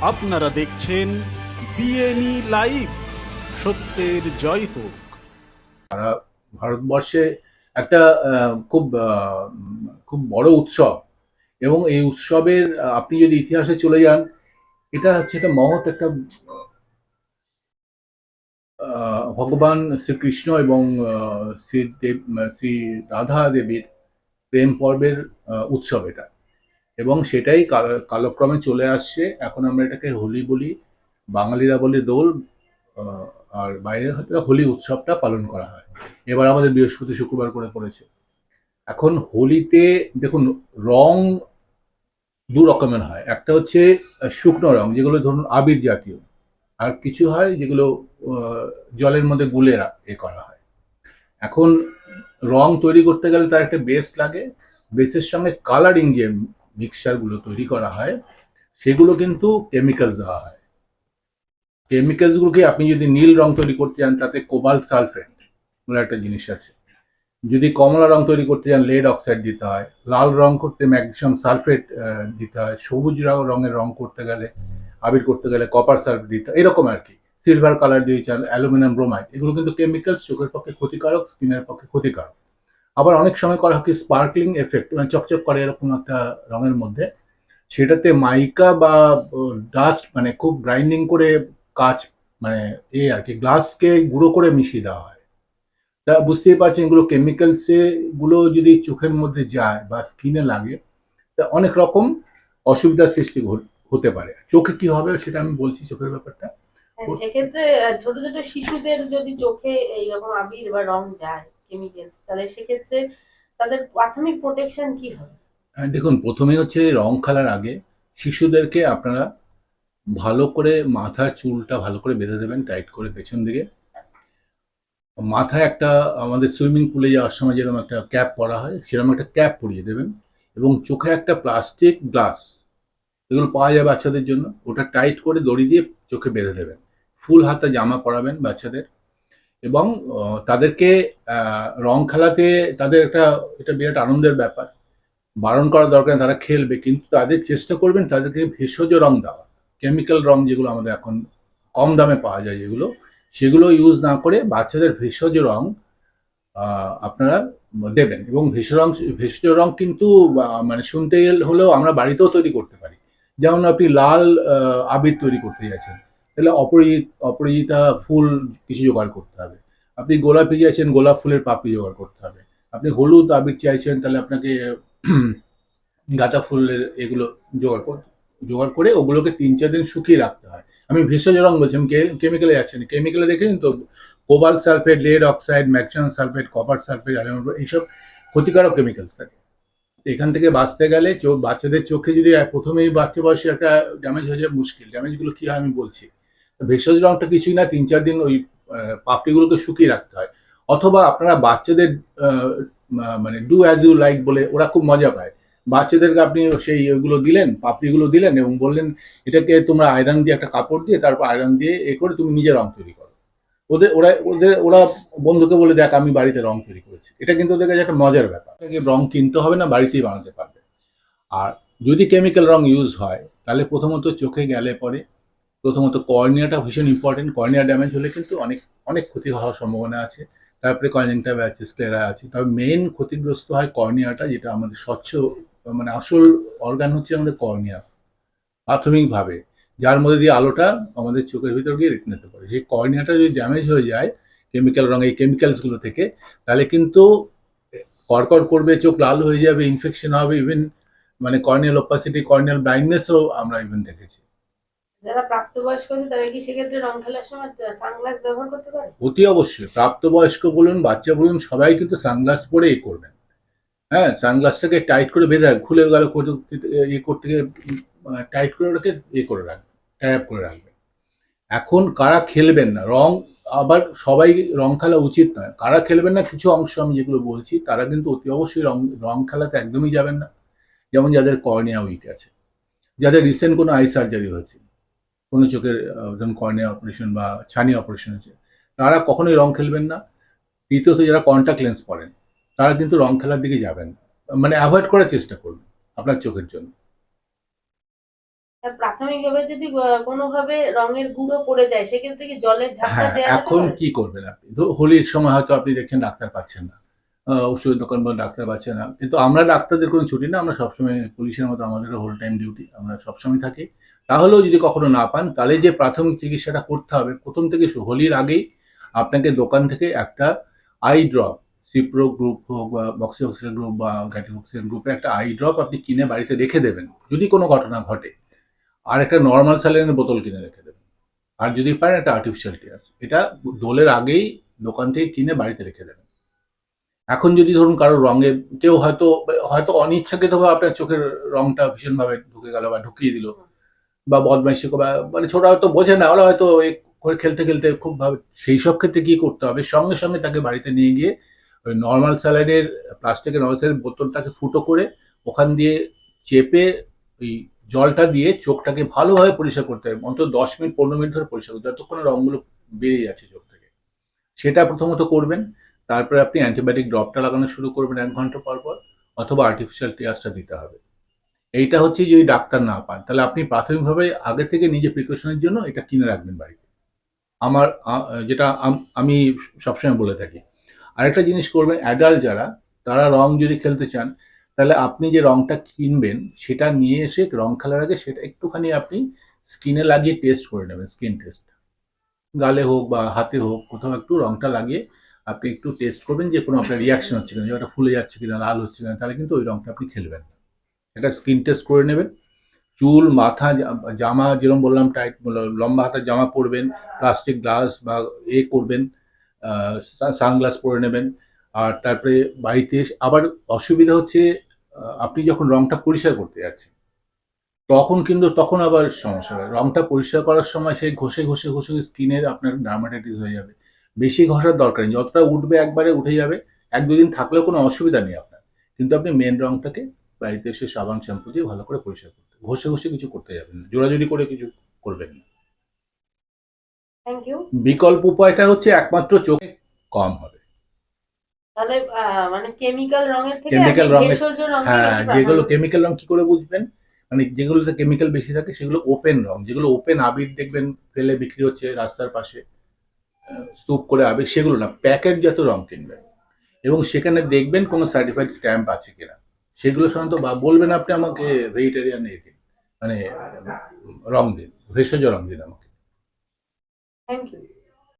আপনারা দেখছেন বিএনই লাইভ। সত্যের জয় হোক। ভারতবর্ষে একটা খুব খুব বড় উৎসব এবং এই উৎসবের আপনি যদি ইতিহাসে চলে যান, এটা হচ্ছে একটা মহৎ একটা ভগবান শ্রীকৃষ্ণ এবং শ্রী দেব শ্রী রাধা দেবীর প্রেম পর্বের উৎসব এটা। এবং সেটাই কাল- কালক্রমে চলে আসছে। এখন আমরা এটাকে হোলি বলি, বাঙালিরা বলে দোল আর বাইরে হোলি উৎসবটা পালন করা হয়। এবার আমাদের বৃহস্পতি শুক্রবার করে পড়েছে। এখন হোলিতে দেখুন, রং দু রকমের হয়। একটা হচ্ছে শুকনো রং, যেগুলো ধরুন আবির জাতীয়। আর কিছু হয় যেগুলো জলের মধ্যে গুলে এ করা হয়। এখন রং তৈরি করতে গেলে তার একটা বেস লাগে। বেসের সঙ্গে কালারিং যে মিক্সচারগুলো তৈরি করা হয়, সেগুলো কিন্তু কেমিক্যাল দেওয়া হয়। কেমিক্যালসগুলোকে আপনি যদি নীল রং তৈরি করতে চান, তাতে কোবাল্ট সালফেট বলে একটা জিনিস আছে। যদি কমলা রং তৈরি করতে চান লেড অক্সাইড দিতে হয়। লাল রং করতে ম্যাগনেসিয়াম সালফেট দিতে হয়। সবুজ রঙের রং করতে গেলে, আবির করতে গেলে কপার সালফেট দিতে হয়। এরকম আর কি। সিলভার কালার দিয়ে চান অ্যালুমিনিয়াম ব্রোমাইড এগুলো কিন্তু কেমিক্যালস চোখের পক্ষে ক্ষতিকারক স্কিনের পক্ষে ক্ষতিকারক। আবার অনেক সময় করা হয় স্পার্কলিং এফেক্ট মানে চকচক করে এরকম একটা রঙের মধ্যে। সেটাতে মাইকা বা ডাস্ট মানে খুব গ্রাইন্ডিং করে কাচ মানে এ আর কি গ্লাসকে গুঁড়ো করে মিশিয়ে দেওয়া হয়। তা বুঝতেই পারছেন এগুলো কেমিক্যালসে গুলো যদি চোখের মধ্যে যায় বা স্কিনে লাগে তা অনেক রকম অসুবিধার সৃষ্টি হতে পারে। চোখে কি হবে সেটা আমি বলছি চোখের ব্যাপারটা। হ্যাঁ, এক্ষেত্রে ছোট ছোট শিশুদের যদি চোখে এইরকম আবির বা রং যায় কেমিক্যালস তাহলে সেক্ষেত্রে তাদের প্রাথমিক প্রোটেকশন কি হবে? দেখুন প্রথমে হচ্ছে রং খেলার আগে শিশুদেরকে আপনারা ভালো করে মাথার চুলটা ভালো করে বেঁধে দেবেন টাইট করে পেছন দিকে। মাথায় একটা, আমাদের সুইমিং পুলে যাওয়ার সময় যেরকম একটা ক্যাপ পরা হয়, সেরকম একটা ক্যাপ পরিয়ে দেবেন এবং চোখে একটা প্লাস্টিক গ্লাস এগুলো পাওয়া যায় বাচ্চাদের জন্য, ওটা টাইট করে দড়ি দিয়ে চোখে বেঁধে দেবেন। ফুল হাতা জামা পরাবেন বাচ্চাদের। এবং তাদেরকে রং খেলাতে তাদের একটা, এটা বিরাট আনন্দের ব্যাপার। বারণ করা দরকার তারা খেলবে, কিন্তু তাদের চেষ্টা করবেন তাদেরকে ভেষজ রং দেওয়া। কেমিক্যাল রং যেগুলো আমাদের এখন কম দামে পাওয়া যায় যেগুলো, সেগুলো ইউজ না করে বাচ্চাদের ভেষজ রং আপনারা দেবেন। এবং ভেষজ রং ভেষজ রং কিন্তু মানে শুনতে হলেও আমরা বাড়িতেও তৈরি করতে পারি। যেমন আপনি লাল আবির তৈরি করতে যাচ্ছেন। তাহলে অপরিচিত অপরিচিতা ফুল কিছু জোগাড় করতে হবে। আপনি গোলাপি চাইছেন গোলাপ ফুলের পাপড়ি জোগাড় করতে হবে। আপনি হলুদ আবির চাইছেন, তাহলে আপনাকে গাঁদা ফুলের এগুলো জোগাড় কর, জোগাড় করে ওগুলোকে তিন চার দিন শুকিয়ে রাখতে হয়। আমি ভেষজ রং বলছি কেমিক্যালে যাচ্ছি না। কেমিক্যালে দেখেছেন তো cobalt sulphate lead oxide magnesium sulphate copper sulphate aluminium এইসব ক্ষতিকারক কেমিক্যালস থাকে। এখান থেকে বাঁচতে গেলে বাচ্চাদের চোখে যদি প্রথমেই বাচ্চা বয়সে একটা ড্যামেজ হয়ে যায়, মুশকিল। ড্যামেজগুলো কী হয় আমি বলছি। ভেষজ রংটা কিছুই না, তিন চার দিন ওই পাপড়িগুলোকে শুকিয়ে রাখতে হয়। অথবা আপনারা বাচ্চাদের মানে ডু অ্যাজ ইউ লাইক বলে ওরা খুব মজা পায়। বাচ্চাদেরকে আপনি সেই ওগুলো দিলেন, পাপড়িগুলো দিলেন এবং বললেন, এটাকে তোমরা আয়রন দিয়ে একটা কাপড় দিয়ে তারপর আয়রন দিয়ে এ করে তুমি নিজে রং তৈরি করো। ওদের, ওরা ওদের, ওরা বন্ধুকে বলে, দেখ, আমি বাড়িতে রং তৈরি করেছি। এটা কিন্তু ওদের কাছে একটা মজার ব্যাপার। আপনাকে রং কিনতে হবে না, বাড়িতেই বানাতে পারবে। আর যদি কেমিক্যাল রং ইউজ হয়, তাহলে প্রথমত চোখে গেলে পরে প্রথমত কর্নিয়াটা ভীষণ ইম্পর্টেন্ট কর্নিয়া ড্যামেজ হলে কিন্তু অনেক অনেক ক্ষতি হওয়ার সম্ভাবনা আছে। তারপরে কনজেন্টাইভ আছে স্ক্লেরা আছে। তবে মেন ক্ষতিগ্রস্ত হয় কর্নিয়াটা, যেটা আমাদের স্বচ্ছ মানে আসল অর্গান হচ্ছে আমাদের কর্নিয়া, প্রাথমিকভাবে। যার মধ্যে দিয়ে আলোটা আমাদের চোখের ভিতর গিয়ে রেটিনাতে পড়ে সেই কর্নিয়াটা যদি ড্যামেজ হয়ে যায় কেমিক্যাল রঙ এই কেমিক্যালসগুলো থেকে, তাহলে কিন্তু কড়কড় করবে, চোখ লাল হয়ে যাবে ইনফেকশন হবে ইভেন মানে কর্নিয়াল ওপাসিটি কর্নিয়াল ব্লাইন্ডনেসও আমরা ইভেন দেখেছি। যারা প্রাপ্তবয়স্ক আছে, তারা কি সেক্ষেত্রে রং খেলার সময় সানগ্লাস ব্যবহার করতে পারে? অতি অবশ্যই। প্রাপ্তবয়স্ক বলুন, বাচ্চা বলুন, সবাই কিন্তু সানগ্লাস পরে এ করবেন। হ্যাঁ সানগ্লাসটাকে টাইট করে বেঁধে খুলে গেল ইয়ে করতে টাইট করে ওটাকে ইয়ে করে রাখবেন ট্যাপ করে রাখবেন। এখন কারা খেলবেন না? রং আবার সবাই রং খেলা উচিত নয়। কারা খেলবেন না? কিছু অংশ আমি যেগুলো বলছি, তারা কিন্তু অতি অবশ্যই রং রং খেলাতে একদমই যাবেন না। যেমন যাদের কর্নিয়া উইক আছে, যাদের রিসেন্ট কোনো আই সার্জারি হয়েছে। কোনো চোখের যেমন কর্নিয়া অপারেশন বা ছানি অপারেশন হয়েছে তারা কখনোই রং খেলবেন না। দ্বিতীয়ত যারা কন্ট্যাক্ট লেন্স পরেন তারা কিন্তু রং খেলার দিকে যাবেন। মানে অ্যাভয়েড করার চেষ্টা করবেন আপনার চোখের জন্য। প্রাথমিকভাবে যদি কোনোভাবে রঙের গুঁড়ো পড়ে যায় সেক্ষেত্রে কি জলের ঝাপটা হ্যাঁ দেওয়া এখন কি করবেন আপনি? হোলির সময় হয়তো আপনি দেখছেন ডাক্তার পাচ্ছেন না। ওষুধ দোকান বা ডাক্তার পাচ্ছেন না। কিন্তু আমরা ডাক্তারদের কোনো ছুটি না আমরা সবসময় পুলিশের মতো আমাদেরও হোল টাইম ডিউটি আমরা সবসময় থাকি। তাহলেও যদি কখনো না পান, তাহলে যে প্রাথমিক চিকিৎসাটা করতে হবে, প্রথম থেকে হোলির আগেই আপনাকে দোকান থেকে একটা আই ড্রপ সিপ্রো গ্রুপ হোক বা বক্সিঅক্সিল গ্রুপ বা গ্যাটিবক্সিল গ্রুপের একটা আই ড্রপ আপনি কিনে বাড়িতে রেখে দেবেন, যদি কোনো ঘটনা ঘটে। আর একটা নর্মাল স্যালাইনের বোতল কিনে রেখে দেবেন। আর যদি পারেন একটা আর্টিফিশিয়াল টিয়ার এটা দোলের আগেই দোকান থেকে কিনে বাড়িতে রেখে দেবেন। এখন যদি ধরুন কারও রঙে কেউ হয়তো হয়তো অনিচ্ছাকৃতভাবে আপনার চোখের রঙটা ভীষণভাবে ঢুকে গেল বা ঢুকিয়ে দিল বা বদমাইশি বা মানে ছোটা হয়তো বোঝে না, ওরা হয়তো করে খেলতে খেলতে খুব ভাবে, সেই সব ক্ষেত্রে কি করতে হবে? সঙ্গে সঙ্গে তাকে বাড়িতে নিয়ে গিয়ে ওই নর্মাল স্যালাইনের প্লাস্টিকের নর্মাল স্যালাইনের বোতলটাকে ফুটো করে ওখান দিয়ে চেপে ওই জলটা দিয়ে চোখটাকে ভালোভাবে পরিষ্কার করতে হবে। অন্তত দশ মিনিট, পনেরো মিনিট ধরে পরিষ্কার করতে হবে। যতক্ষণ রঙগুলো বেরিয়ে যাচ্ছে চোখ থেকে। সেটা প্রথমত করবেন। তারপরে আপনি অ্যান্টিবায়োটিক ড্রপটা লাগানো শুরু করবেন এক ঘণ্টা পর পর, অথবা আর্টিফিশিয়াল টিয়ার্সটা দিতে হবে। এইটা হচ্ছে যদি ডাক্তার না পান, তাহলে আপনি প্রাথমিকভাবে আগে থেকে নিজে প্রিকশনের জন্য এটা কিনে রাখবেন বাড়িতে। আমার যেটা আমি সবসময় বলে থাকি। আরেকটা জিনিস করবেন অ্যাডাল্ট যারা, তারা রং যদি খেলতে চান, তাহলে আপনি যে রংটা কিনবেন, সেটা নিয়ে এসে রং খেলার আগে সেটা একটুখানি আপনি স্কিনে লাগিয়ে টেস্ট করে নেবেন স্কিন টেস্ট গালে হোক বা হাতে হোক, কোথাও একটু রংটা লাগিয়ে আপনি একটু টেস্ট করবেন, যে কোনো আপনার রিয়াকশন হচ্ছে কিনা, যে ওটা ফুলে যাচ্ছে কিনা, লাল হচ্ছে কিনা, তাহলে কিন্তু ওই রংটা আপনি খেলবেন না। এটা স্কিন টেস্ট করে নেবেন। চুল, মাথা জামা যেরকম বললাম টাইট লম্বা হাতার জামা পরবেন প্লাস্টিক গ্লাস বা এ করবেন সানগ্লাস পরে নেবেন। আর তারপরে বাড়িতে আবার অসুবিধা হচ্ছে আপনি যখন রংটা পরিষ্কার করতে যাচ্ছেন, তখন কিন্তু, তখন আবার সমস্যা হয়। রংটা পরিষ্কার করার সময় সেই ঘষে ঘষে ঘষে স্কিনের আপনার ডার্মাটাইটিস হয়ে যাবে। বেশি ঘষার দরকার নেই। যতটা উঠবে একবারে উঠে যাবে। এক দুদিন থাকলেও কোনো অসুবিধা নেই আপনার। কিন্তু আপনি মেন রংটাকে বাড়িতে এসে সাবান শ্যাম্পু দিয়ে ভালো করে পরিষ্কার করতে ঘষে ঘষে কিছু করতে যাবেন না। জোড়াজুড়ি করে কিছু করবেন না। বিকল্প উপায়টা হচ্ছে একমাত্র চোখে কম হবে। তাহলে মানে কেমিক্যাল রঙের থেকে Chemical রঙের- হ্যাঁ যেগুলো কেমিক্যাল রং কি করে বুঝবেন? মানে যেগুলোতে কেমিক্যাল বেশি থাকে সেগুলো ওপেন রং। যেগুলো ওপেন আবির দেখবেন ফেলে বিক্রি হচ্ছে রাস্তার পাশে স্তূপ করে আবির সেগুলো না। প্যাকেট জাত রং কিনবেন। এবং সেখানে দেখবেন কোনো সার্টিফাইড স্ট্যাম্প আছে কিনা। সেগুলো সাধারণত বা বলবেন আপনি আমাকে ভেজিটেরিয়ান দিন মানে রং দিন, ভেষজ রং দিন আমাকে। Thank you